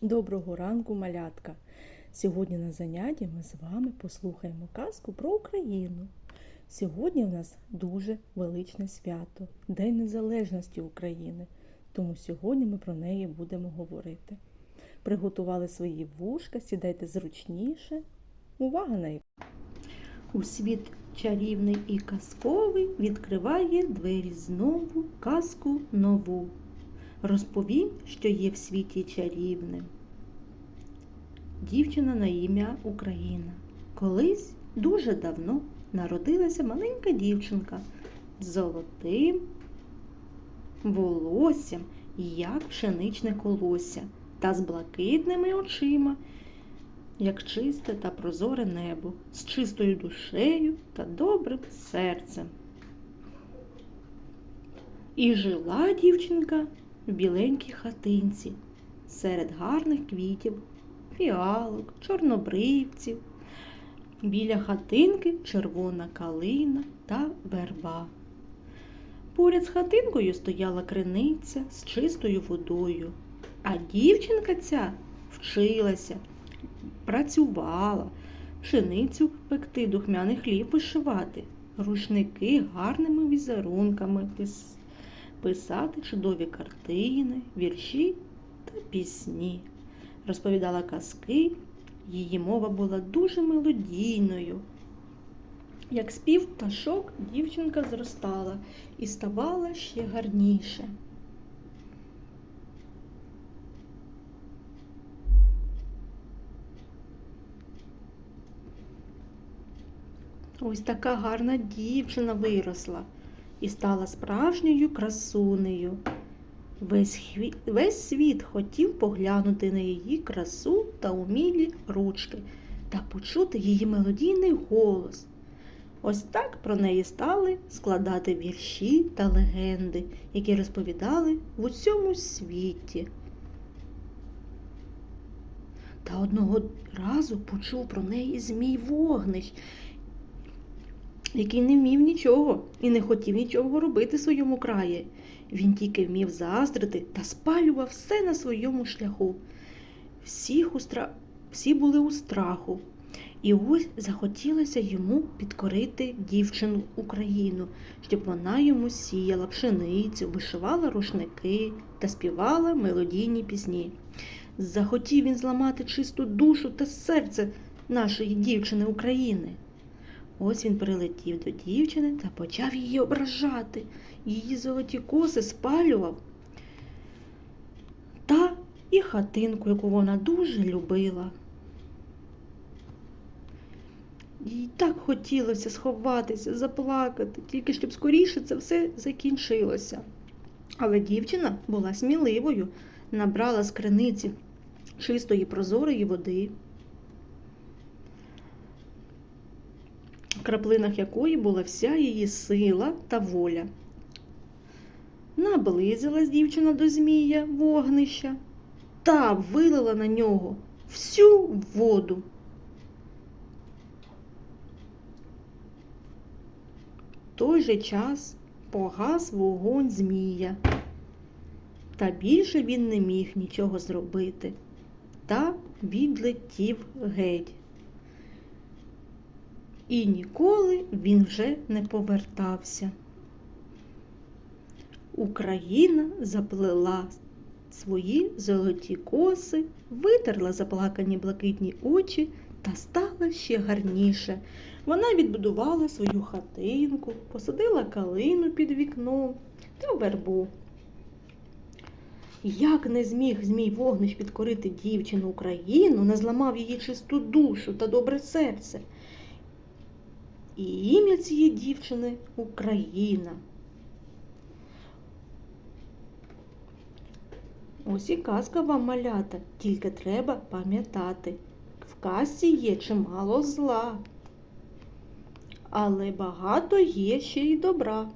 Доброго ранку, малятка! Сьогодні на занятті ми з вами послухаємо казку про Україну. Сьогодні в нас дуже величне свято День Незалежності України. Тому сьогодні ми про неї будемо говорити. Приготували свої вушка, сідайте зручніше. Увага на екран. У світ чарівний і казковий відкриває двері знову казку нову. Розповім, що є в світі чарівним. Дівчина на ім'я Україна. Колись дуже давно народилася маленька дівчинка з золотим волоссям, як пшеничне колосся, та з блакитними очима, як чисте та прозоре небо, з чистою душею та добрим серцем. І жила дівчинка в біленькій хатинці серед гарних квітів, фіалок, чорнобривців. Біля хатинки червона калина та верба. Поряд з хатинкою стояла криниця з чистою водою, а дівчинка ця вчилася, працювала, пшеницю пекти, духмяний хліб вишивати, рушники гарними візерунками пис- писати чудові картини, вірші та пісні. Розповідала казки, її мова була дуже мелодійною. Як спів пташок, дівчинка зростала і ставала ще гарніше. Ось така гарна дівчина виросла і стала справжньою красунею. Весь, хві... Весь світ хотів поглянути на її красу та умілі ручки та почути її мелодійний голос. Ось так про неї стали складати вірші та легенди, які розповідали в усьому світі. Та одного разу почув про неї Змій Вогнищ, який не вмів нічого і не хотів нічого робити в своєму краї. Він тільки вмів заздрити та спалював все на своєму шляху. Всіх у стра... Всі були у страху. І ось захотілося йому підкорити дівчину Україну, щоб вона йому сіяла пшеницю, вишивала рушники та співала мелодійні пісні. Захотів він зламати чисту душу та серце нашої дівчини України. Ось він прилетів до дівчини та почав її ображати. Її золоті коси спалював. Та і хатинку, яку вона дуже любила. Їй так хотілося сховатися, заплакати, тільки щоб скоріше це все закінчилося. Але дівчина була сміливою, набрала з криниці чистої прозорої води. Краплинах якої була вся її сила та воля. Наблизилась дівчина до Змія вогнища та вилила на нього всю воду. В той же час погас вогонь Змія, та більше він не міг нічого зробити, та відлетів геть і ніколи він вже не повертався. Україна заплела свої золоті коси, витерла заплакані блакитні очі та стала ще гарніше. Вона відбудувала свою хатинку, посадила калину під вікном та вербу. Як не зміг Змій Вогнищ підкорити дівчину Україну, не зламав її чисту душу та добре серце. І ім'я цієї дівчини Україна. Ось і казка вам малята, тільки треба пам'ятати. В казці є чимало зла, але багато є ще й добра.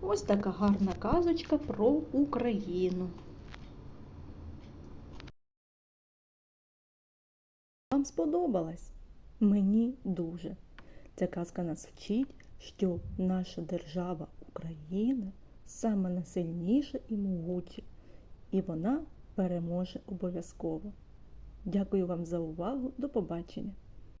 Ось така гарна казочка про Україну. Вам сподобалась? Мені дуже. Ця казка нас вчить, що наша держава Україна саме найсильніша і могуча, і вона переможе обов'язково. Дякую вам за увагу. До побачення!